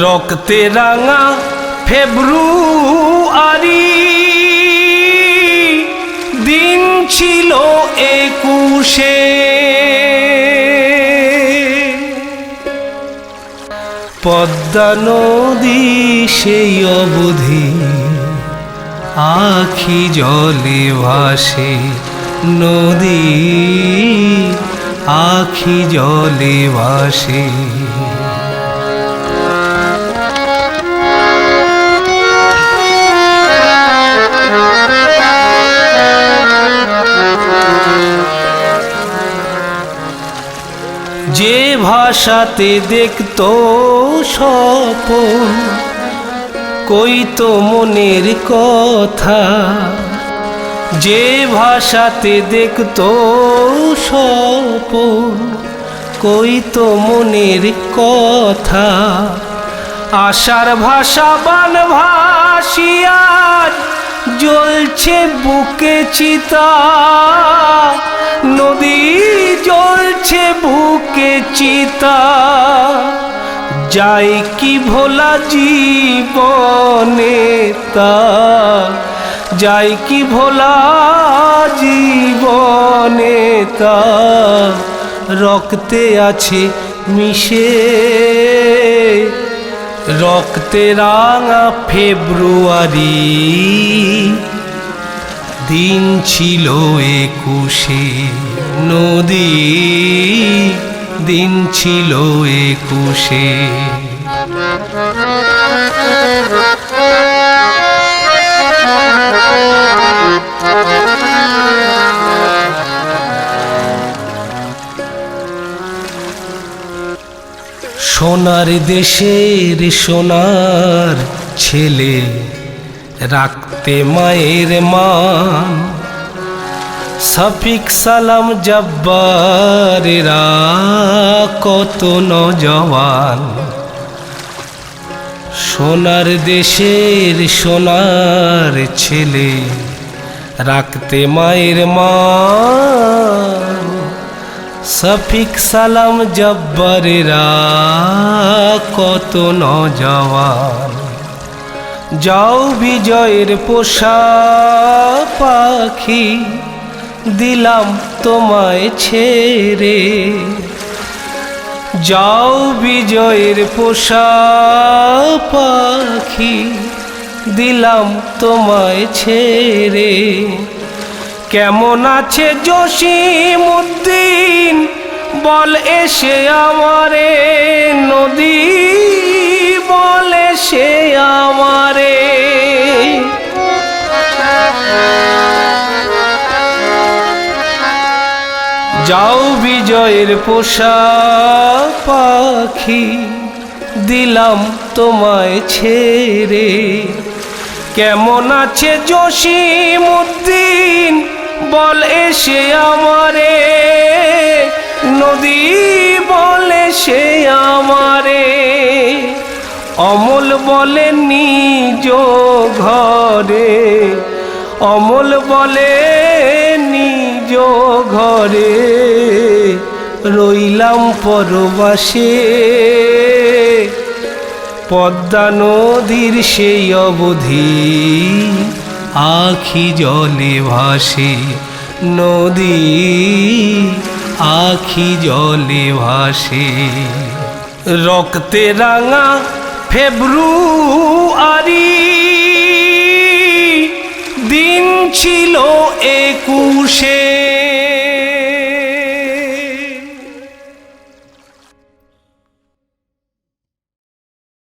রক্তে রাঙা ফেব্রুয়ারি একুশে। পদ্মা নদী সেই অবধি আখি জলে ভাসে নদী আখি জলে ভাসে যে ভাষাতে দেখত স্বপন, কইতো মনের কথা। যে ভাষাতে দেখত স্বপন, কইতো মনের কথা। আশার ভাষা বান ভাসিয়ার জ্বলছে বুকে চিতা। নদী জ্বলছে বুকে চিতা। যাই কি ভোলা জীবনে তা। যাই কি ভোলা জীবনে তা। রক্তে আছে মিশে। রক্তে রাঙা ফেব্রুয়ারি। দিন ছিল একুশে নদী দিন ছিল একুশে। সোনার দেশের সোনার ছেলে রাখতে মায়ের মান। সফিক সালাম জব্বারেরা কত নজওয়ান। সোনার দেশের সোনার ছেলে রাখতে মায়ের মান। সফিক সালাম জব্বারেরা কত নজওয়ান। যাও বিজয়ের পোষা পাখি, দিলাম তোমায় ছেড়ে। যাও বিজয়ের পোষা পাখি, দিলাম তোমায় ছেড়ে। কেমন আছে জসিম উদ্দিন বল এসে আমারে। যাও বিজয়ের পোষা পাখি, দিলাম তোমায় ছেড়ে। কেমন আছে জসিম উদ্দিন বল এসে আমারে। নদী বলে সে আমারে। অমল বলে নিজ ঘরে, অমল বলে নিজ ঘরে রইলাম পরবাসে। পদ্মা নদীর সেই অবধি আখি জলে ভাসে। নদী আখি জলে ভাসে। রক্তে রাঙা ফেব্রুয়ারি, দিন ছিল একুশে।